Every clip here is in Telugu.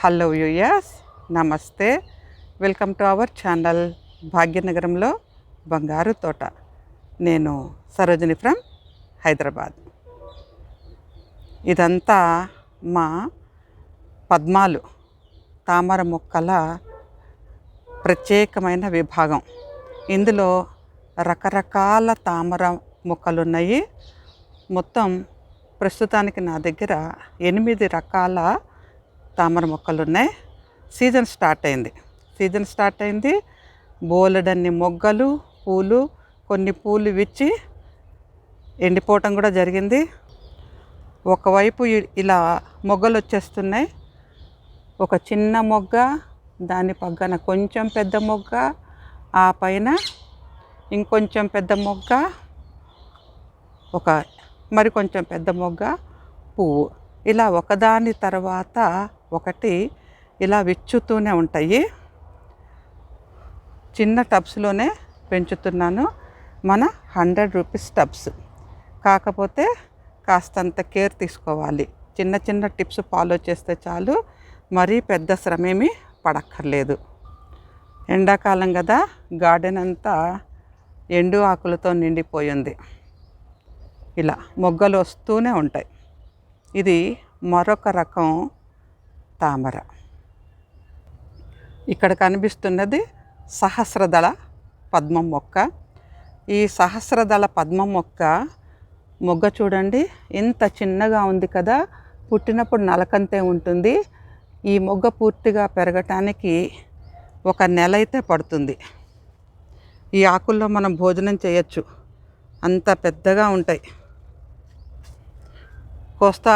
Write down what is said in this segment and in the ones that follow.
హలో యూయస్ నమస్తే. వెల్కమ్ టు అవర్ ఛానల్ భాగ్యనగరంలో బంగారు తోట. నేను సరోజిని ఫ్రమ్ హైదరాబాద్. ఇదంతా మా పద్మాలు తామర మొక్కల ప్రత్యేకమైన విభాగం. ఇందులో రకరకాల తామర మొక్కలు ఉన్నాయి మొత్తం ప్రస్తుతానికి నా దగ్గర ఎనిమిది రకాల తామర మొక్కలు ఉన్నాయి. సీజన్ స్టార్ట్ అయింది. సీజన్ స్టార్ట్ అయింది. బోలెడన్ని మొగ్గలు పూలు కొన్ని పూలు విచ్చి ఎండిపోవటం కూడా జరిగింది. ఒకవైపు ఇలా మొగ్గలు వచ్చేస్తున్నాయి. ఒక చిన్న మొగ్గ దాని పక్కన కొంచెం పెద్ద మొగ్గ ఆ పైన ఇంకొంచెం పెద్ద మొగ్గ ఒక మరి కొంచెం పెద్ద మొగ్గ పువ్వు. ఇలా ఒకదాని తర్వాత ఒకటి ఇలా విచ్చుతూనే ఉంటాయి. చిన్న టబ్స్లోనే పెంచుతున్నాను. మన హండ్రెడ్ రూపీస్ టబ్స్. కాకపోతే కాస్తంత కేర్ తీసుకోవాలి. చిన్న చిన్న టిప్స్ ఫాలో చేస్తే చాలు. మరీ పెద్ద శ్రమేమీ పడక్కర్లేదు. ఎండాకాలం కదా గార్డెన్ అంతా ఎండు ఆకులతో నిండిపోయింది. ఇలా మొగ్గలు వస్తూనే ఉంటాయి. ఇది మరొక రకం తామర. ఇక్కడ కనిపిస్తున్నది సహస్రదళ పద్మం మొక్క. ఈ సహస్రదళ పద్మం మొక్క మొగ్గ చూడండి ఎంత చిన్నగా ఉంది కదా. పుట్టినప్పుడు నలకంతే ఉంటుంది. ఈ మొగ్గ పూర్తిగా పెరగటానికి ఒక నెల అయితే పడుతుంది. ఈ ఆకుల్లో మనం భోజనం చేయొచ్చు. అంత పెద్దగా ఉంటాయి. కోస్తా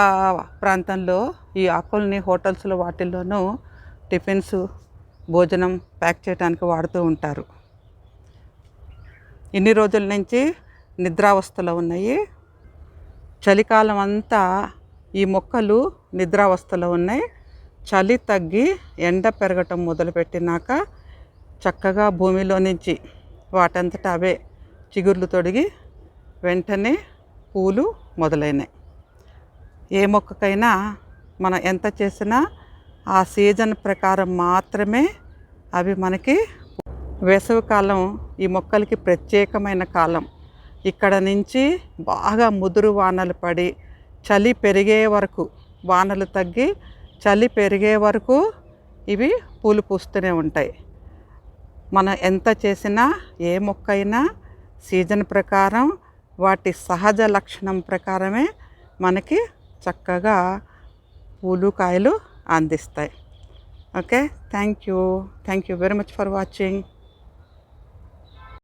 ప్రాంతంలో ఈ ఆకుల్ని హోటల్స్లో వాటిల్లోనూ టిఫిన్స్ భోజనం ప్యాక్ చేయడానికి వాడుతూ ఉంటారు. ఇన్ని రోజుల నుంచి నిద్రావస్థలో ఉన్నాయి. చలికాలం అంతా ఈ మొక్కలు నిద్రావస్థలో ఉన్నాయి. చలి తగ్గి ఎండ పెరగటం మొదలుపెట్టినాక చక్కగా భూమిలో నుంచి వాటంతట అవే చిగుర్లు తొడిగి వెంటనే పూలు మొదలైనాయి. ఏ మొక్కకైనా మనం ఎంత చేసినా ఆ సీజన్ ప్రకారం మాత్రమే అవి మనకి వేసవికాలం ఈ మొక్కలకి ప్రత్యేకమైన కాలం. ఇక్కడ నుంచి బాగా ముదురు వానలు పడి చలి పెరిగే వరకు వానలు తగ్గి చలి పెరిగే వరకు ఇవి పూలు పూస్తూనే ఉంటాయి. మనం ఎంత చేసినా ఏ మొక్క అయినా సీజన్ ప్రకారం వాటి సహజ లక్షణం ప్రకారమే మనకి చక్కగా పూలు కాయలు అందిస్తాయి. Okay thank you thank you very much for watching